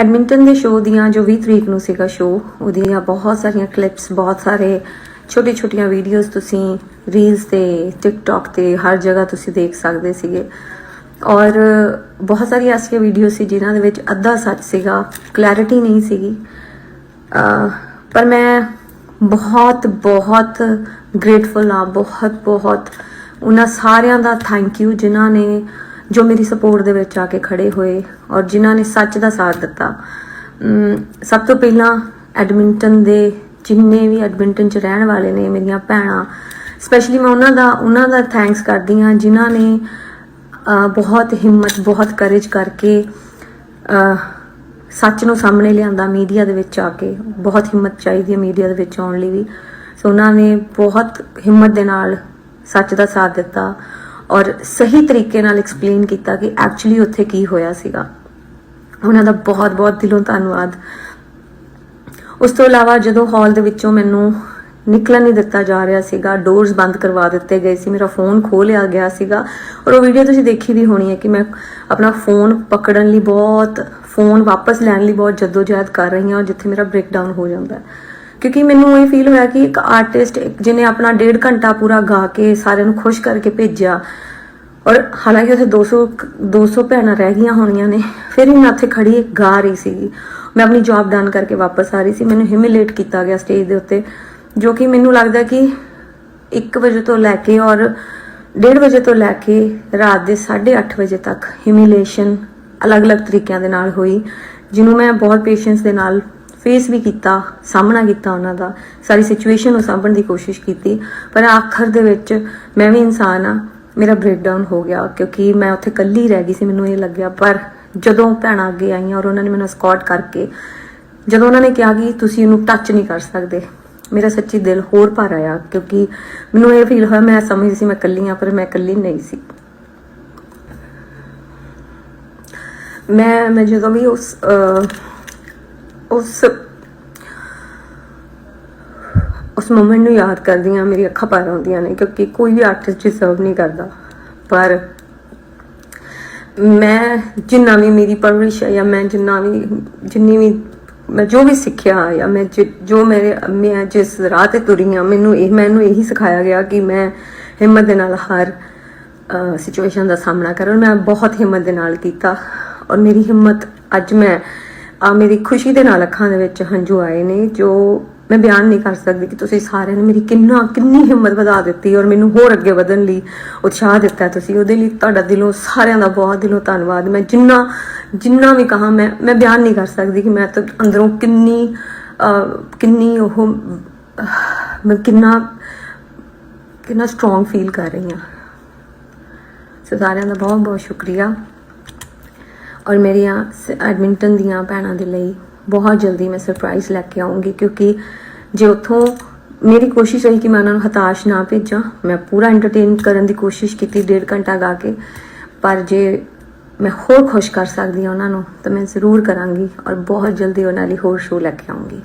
Edmonton ਦੇ show ਦੀਆਂ ਜੋ 20 ਤਰੀਕ ਨੂੰ ਸੀਗਾ ਸ਼ੋਅ, ਉਹਦੀਆਂ ਬਹੁਤ ਸਾਰੀਆਂ ਕਲਿੱਪਸ ਬਹੁਤ ਸਾਰੇ ਛੋਟੀ ਛੋਟੀਆਂ ਵੀਡੀਓਜ਼ ਤੁਸੀਂ ਰੀਲਸ ਤੇ ਟਿਕਟੌਕ ਤੇ, ਹਰ ਜਗ੍ਹਾ ਤੁਸੀਂ ਦੇਖ ਸਕਦੇ ਸੀਗੇ। ਔਰ ਬਹੁਤ ਸਾਰੀਆਂ ਐਸੀਆਂ ਵੀਡੀਓ ਸੀ ਜਿਨ੍ਹਾਂ ਦੇ ਵਿੱਚ ਅੱਧਾ ਸੱਚ ਸੀਗਾ ਕਲੈਰਿਟੀ ਨਹੀਂ ਸੀਗੀ। ਪਰ ਮੈਂ ਬਹੁਤ ਬਹੁਤ ਗ੍ਰੇਟਫੁਲ ਆ ਬਹੁਤ ਬਹੁਤ। ਉਹਨਾਂ ਸਾਰਿਆਂ ਦਾ ਥੈਂਕ ਯੂ ਜਿਨ੍ਹਾਂ ਨੇ ਜੋ ਮੇਰੀ ਸਪੋਰਟ ਦੇ ਵਿੱਚ ਆ ਕੇ ਖੜੇ ਹੋਏ ਔਰ ਜਿਨ੍ਹਾਂ ਨੇ ਸੱਚ ਦਾ ਸਾਥ ਦਿੱਤਾ। ਸਭ ਤੋਂ ਪਹਿਲਾਂ ਐਡਮਿੰਟਨ ਦੇ ਜਿੰਨੇ ਵੀ ਐਡਮਿੰਟਨ ਚ ਰਹਿਣ ਵਾਲੇ ਨੇ ਮੇਰੀਆਂ ਭੈਣਾਂ ਸਪੈਸ਼ਲੀ ਮੈਂ ਉਹਨਾਂ ਦਾ ਉਹਨਾਂ ਦਾ ਥੈਂਕਸ ਕਰਦੀ ਹਾਂ ਜਿਨ੍ਹਾਂ ਨੇ ਬਹੁਤ ਹਿੰਮਤ, ਬਹੁਤ ਕਰੇਜ ਕਰਕੇ ਸੱਚ ਨੂੰ ਸਾਹਮਣੇ ਲਿਆਂਦਾ ਮੀਡੀਆ ਦੇ ਵਿੱਚ ਆ ਕੇ। ਬਹੁਤ ਹਿੰਮਤ ਚਾਹੀਦੀ ਹੈ ਮੀਡੀਆ ਦੇ ਵਿੱਚ ਆਉਣ ਲਈ ਵੀ। ਸੋ ਉਹਨਾਂ ਨੇ ਬਹੁਤ ਹਿੰਮਤ ਦੇ ਨਾਲ ਸੱਚ ਦਾ ਸਾਥ ਦਿੱਤਾ। ਔਰ ਸਹੀ ਤਰੀਕੇ ਨਾਲ ਐਕਸਪਲੇਨ ਕੀਤਾ ਕਿ ਐਕਚੁਅਲੀ ਉੱਥੇ ਕੀ ਹੋਇਆ ਸੀਗਾ। ਉਹਨਾਂ ਦਾ ਬਹੁਤ ਬਹੁਤ ਦਿਲੋਂ ਧੰਨਵਾਦ। ਉਸ ਤੋਂ ਇਲਾਵਾ ਜਦੋਂ ਹਾਲ ਦੇ ਵਿੱਚੋਂ ਮੈਨੂੰ ਨਿਕਲਣ ਨਹੀਂ ਦਿੱਤਾ ਜਾ ਰਿਹਾ ਸੀਗਾ ਡੋਰਸ ਬੰਦ ਕਰਵਾ ਦਿੱਤੇ ਗਏ ਸੀ, ਮੇਰਾ ਫੋਨ ਖੋਹ ਲਿਆ ਗਿਆ ਸੀਗਾ। ਔਰ ਉਹ ਵੀਡੀਓ ਤੁਸੀਂ ਦੇਖੀ ਵੀ ਹੋਣੀ ਹੈ ਕਿ ਮੈਂ ਆਪਣਾ ਫੋਨ ਪਕੜਨ ਲਈ ਬਹੁਤ ਫੋਨ ਵਾਪਸ ਲੈਣ ਲਈ ਬਹੁਤ ਜਦੋਜਹਿਦ ਕਰ ਰਹੀ ਹਾਂ ਔਰ ਜਿੱਥੇ ਮੇਰਾ ਬ੍ਰੇਕਡਾਊਨ ਹੋ ਜਾਂਦਾ ਹੈ। ਕਿਉਂਕਿ ਮੈਨੂੰ ਇਹ ਫੀਲ ਹੋਇਆ ਕਿ ਇੱਕ ਆਰਟਿਸਟ ਜਿਹਨੇ ਆਪਣਾ ਡੇਢ ਘੰਟਾ ਪੂਰਾ ਗਾ ਕੇ ਸਾਰਿਆਂ ਨੂੰ ਖੁਸ਼ ਕਰਕੇ ਭੇਜਿਆ। ਔਰ ਹਾਲਾਂਕਿ ਉੱਥੇ 200 ਕ- 200 ਭੈਣਾਂ ਰਹਿ ਗਈਆਂ ਹੋਣੀਆਂ ਨੇ, ਫਿਰ ਵੀ ਮੈਂ ਉੱਥੇ ਖੜੀ ਗਾ ਰਹੀ ਸੀਗੀ। ਮੈਂ ਆਪਣੀ ਜੌਬ ਡਨ ਕਰਕੇ ਵਾਪਸ ਆ ਰਹੀ ਸੀ। ਮੈਨੂੰ ਹਿਮਿਲੇਟ ਕੀਤਾ ਗਿਆ ਸਟੇਜ ਦੇ ਉੱਤੇ, ਜੋ ਕਿ ਮੈਨੂੰ ਲੱਗਦਾ ਕਿ 1 ਵਜੇ ਤੋਂ ਲੈ ਕੇ ਔਰ 1:30 ਵਜੇ ਤੋਂ ਲੈ ਕੇ ਰਾਤ ਦੇ 8:30 ਵਜੇ ਤੱਕ ਹਿਮਿਲੇਸ਼ਨ ਅਲੱਗ-ਅਲੱਗ ਤਰੀਕਿਆਂ ਦੇ ਨਾਲ ਹੋਈ, ਜਿਹਨੂੰ ਮੈਂ ਬਹੁਤ ਪੇਸ਼ੈਂਸ ਦੇ ਨਾਲ ਫੇਸ ਵੀ ਕੀਤਾ, ਸਾਹਮਣਾ ਕੀਤਾ ਉਹਨਾਂ ਦਾ, ਸਾਰੀ ਸਿਚੁਏਸ਼ਨ ਨੂੰ ਸਾਂਭਣ ਦੀ ਕੋਸ਼ਿਸ਼ ਕੀਤੀ। ਪਰ ਆਖਰ ਦੇ ਵਿੱਚ ਮੈਂ ਵੀ ਇਨਸਾਨ ਆ ਮੇਰਾ ਬ੍ਰੇਕਡਾਊਨ ਹੋ ਗਿਆ ਕਿਉਂਕਿ ਮੈਂ ਉੱਥੇ ਇਕੱਲੀ ਰਹਿ ਗਈ ਸੀ, ਮੈਨੂੰ ਇਹ ਲੱਗਿਆ। ਪਰ ਜਦੋਂ ਭੈਣਾਂ ਅੱਗੇ ਆਈਆਂ ਔਰ ਉਹਨਾਂ ਨੇ ਮੈਨੂੰ ਸਕਾਟ ਕਰਕੇ, ਜਦੋਂ ਉਹਨਾਂ ਨੇ ਕਿਹਾ ਕਿ ਤੁਸੀਂ ਇਹਨੂੰ ਟੱਚ ਨਹੀਂ ਕਰ ਸਕਦੇ, ਮੇਰਾ ਸੱਚੀ ਦਿਲ ਹੋਰ ਭਰ ਆਇਆ ਕਿਉਂਕਿ ਮੈਨੂੰ ਇਹ ਫੀਲ ਹੋਇਆ, ਮੈਂ ਸਮਝਦੀ ਸੀ ਮੈਂ ਇਕੱਲੀ ਆ ਪਰ ਮੈਂ ਇਕੱਲੀ ਨਹੀਂ ਸੀ। ਮੈਂ ਮੈਂ ਜਦੋਂ ਵੀ ਉਸ ਉਸ ਉਸ ਮੂਮੈਂਟ ਨੂੰ ਯਾਦ ਕਰਦੀ ਹਾਂ ਮੇਰੀ ਅੱਖਾਂ ਭਰ ਆਉਂਦੀਆਂ ਨੇ ਕਿਉਂਕਿ ਕੋਈ ਵੀ ਆਰਟਿਸਟ ਡਿਸਰਵ ਨਹੀਂ ਕਰਦਾ। ਪਰ ਮੈਂ ਜਿੰਨਾ ਵੀ ਮੇਰੀ ਪਰਵਰਿਸ਼ ਹੈ ਜਾਂ ਮੈਂ ਜਿੰਨਾ ਵੀ, ਜਿੰਨੀ ਵੀ ਮੈਂ ਜੋ ਵੀ ਸਿੱਖਿਆ ਜਾਂ ਮੈਂ ਜਿ- ਜੋ ਮੇਰੇ, ਮੈਂ ਜਿਸ ਰਾਹ ਤੇ ਤੁਰੀ ਹਾਂ ਮੈਨੂੰ ਇਹ, ਮੈਨੂੰ ਇਹੀ ਸਿਖਾਇਆ ਗਿਆ ਕਿ ਮੈਂ ਹਿੰਮਤ ਦੇ ਨਾਲ ਹਰ ਸਿਚੁਏਸ਼ਨ ਦਾ ਸਾਹਮਣਾ ਕਰਾਂ। ਮੈਂ ਬਹੁਤ ਹਿੰਮਤ ਦੇ ਨਾਲ ਕੀਤਾ ਔਰ ਮੇਰੀ ਹਿੰਮਤ ਅੱਜ ਮੈਂ ਆ ਮੇਰੀ ਖੁਸ਼ੀ ਦੇ ਨਾਲ ਅੱਖਾਂ ਦੇ ਵਿੱਚ ਹੰਝੂ ਆਏ ਨੇ, ਜੋ ਮੈਂ ਬਿਆਨ ਨਹੀਂ ਕਰ ਸਕਦੀ ਕਿ ਤੁਸੀਂ ਸਾਰਿਆਂ ਨੇ ਮੇਰੀ ਕਿੰਨਾ, ਕਿੰਨੀ ਹਿੰਮਤ ਵਧਾ ਦਿੱਤੀ ਔਰ ਮੈਨੂੰ ਹੋਰ ਅੱਗੇ ਵਧਣ ਲਈ ਉਤਸ਼ਾਹ ਦਿੱਤਾ ਤੁਸੀਂ। ਉਹਦੇ ਲਈ ਤੁਹਾਡਾ ਦਿਲੋਂ, ਸਾਰਿਆਂ ਦਾ ਬਹੁਤ ਦਿਲੋਂ ਧੰਨਵਾਦ। ਮੈਂ ਜਿੰਨਾ ਜਿੰਨਾ ਵੀ ਕਹਾ, ਮੈਂ ਮੈਂ ਬਿਆਨ ਨਹੀਂ ਕਰ ਸਕਦੀ ਕਿ ਮੈਂ ਤਾਂ ਅੰਦਰੋਂ ਕਿੰਨੀ ਕਿੰਨੀ ਉਹ, ਮੈਂ ਕਿੰਨਾ ਕਿੰਨਾ ਸਟਰੋਂਗ ਫੀਲ ਕਰ ਰਹੀ ਹਾਂ। ਸੋ ਸਾਰਿਆਂ ਦਾ ਬਹੁਤ ਬਹੁਤ ਸ਼ੁਕਰੀਆ। ਔਰ ਮੇਰੀਆਂ ਸ- ਐਡਮਿੰਟਨ ਦੀਆਂ ਭੈਣਾਂ ਦੇ ਲਈ ਬਹੁਤ ਜਲਦੀ ਮੈਂ ਸਰਪ੍ਰਾਈਜ਼ ਲੈ ਕੇ ਆਉਂਗੀ ਕਿਉਂਕਿ ਜੇ ਉੱਥੋਂ ਮੇਰੀ ਕੋਸ਼ਿਸ਼ ਰਹੀ ਕਿ ਮੈਂ ਉਹਨਾਂ ਨੂੰ ਹਤਾਸ਼ ਨਾ ਭੇਜਾਂ, ਮੈਂ ਪੂਰਾ ਐਂਟਰਟੇਨ ਕਰਨ ਦੀ ਕੋਸ਼ਿਸ਼ ਕੀਤੀ ਡੇਢ ਘੰਟਾ ਗਾ ਕੇ, ਪਰ ਜੇ ਮੈਂ ਹੋਰ ਖੁਸ਼ ਕਰ ਸਕਦੀ ਹਾਂ ਉਹਨਾਂ ਨੂੰ, ਤਾਂ ਮੈਂ ਜ਼ਰੂਰ ਕਰਾਂਗੀ ਔਰ ਬਹੁਤ ਜਲਦੀ ਉਹਨਾਂ ਲਈ ਹੋਰ ਸ਼ੋਅ ਲੈ ਕੇ ਆਉਂਗੀ